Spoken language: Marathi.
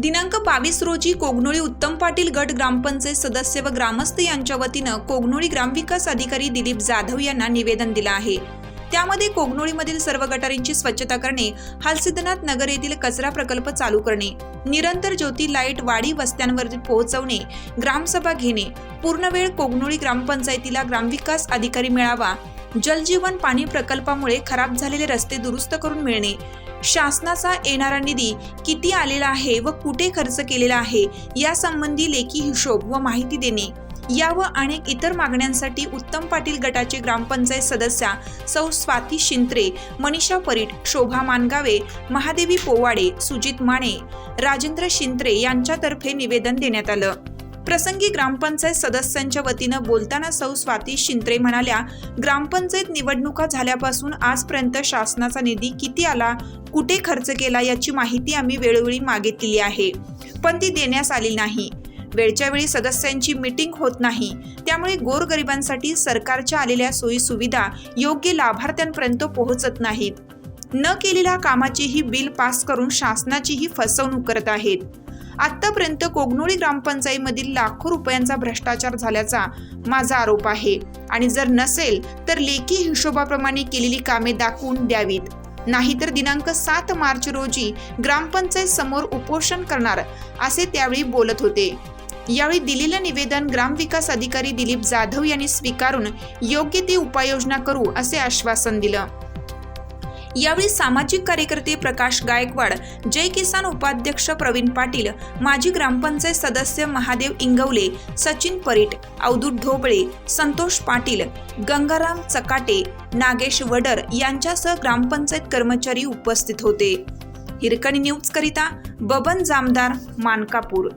दिनांक बावीस रोजी कोगनोळी उत्तम पाटील गट ग्रामपंचायत सदस्य व ग्रामस्थ यांच्या वतीनं कोगनोळी ग्रामविकास अधिकारी दिलीप जाधव यांना निवेदन दिलं आहे. त्यामध्ये कोगनोळीमधील सर्व गटारींची स्वच्छता करणे हालसिद्धनाथ नगर येथील कचरा प्रकल्प चालू करणे निरंतर ज्योती लाइट वाडी वस्त्यांवर पोहोचवणे ग्रामसभा घेणे पूर्णवेळ कोगनोळी ग्रामपंचायतीला ग्रामविकास अधिकारी मिळावा जलजीवन पाणी प्रकल्पामुळे खराब झालेले रस्ते दुरुस्त करून मिळणे शासनाचा येणारा निधी किती आलेला आहे व कुठे खर्च केलेला आहे यासंबंधी लेखी हिशोब व माहिती देणे या व अनेक इतर मागण्यांसाठी उत्तम पाटील गटाचे ग्रामपंचायत सदस्या सौ स्वाती शिंत्रे मनीषा परीट शोभा मानगावे महादेवी पोवाडे सुजित माने राजेंद्र शिंत्रे यांच्यातर्फे निवेदन देण्यात आलं. प्रसंगी ग्रामपंचायत सदस्यांच्या वतीनं बोलताना सौ स्वाती शिंत्रे म्हणाल्या ग्रामपंचायत निवडणुका झाल्यापासून आजपर्यंत शासनाचा निधी किती आला कुठे खर्च केला याची माहिती आम्ही वेळोवेळी मागितलेली आहे. पण ती देण्यास आली नाही. वेळच्या वेळी सदस्यांची मीटिंग होत नाही. त्यामुळे गोरगरिबांसाठी सरकारच्या आलेल्या सोयी सुविधा योग्य लाभार्थ्यांपर्यंत पोहोचत नाहीत. न केलेल्या कामाचीही बिल पास करून शासनाचीही फसवणूक करत आहेत. आतापर्यंत कोगनोळी ग्रामपंचायतीमधील लाखो रुपयांचा भ्रष्टाचार झाल्याचा माझा आरोप आहे. आणि जर नसेल तर लेखी हिशोबाप्रमाणे केलेली कामे दाखवून द्यावीत. नाहीतर दिनांक सात मार्च रोजी ग्रामपंचायत समोर उपोषण करणार असे त्यावेळी बोलत होते. यावेळी दिलेलं निवेदन ग्रामविकास अधिकारी दिलीप जाधव यांनी स्वीकारून योग्य ती उपाययोजना करू असे आश्वासन दिलं. यावेळी सामाजिक कार्यकर्ते प्रकाश गायकवाड जय किसान उपाध्यक्ष प्रवीण पाटील माजी ग्रामपंचायत सदस्य महादेव इंगवले सचिन परीट अवधूत ढोबळे संतोष पाटील गंगाराम चकाटे नागेश वडर यांच्यासह ग्रामपंचायत कर्मचारी उपस्थित होते. हिरकणी न्यूज करिता बबन जामदार मानकापूर.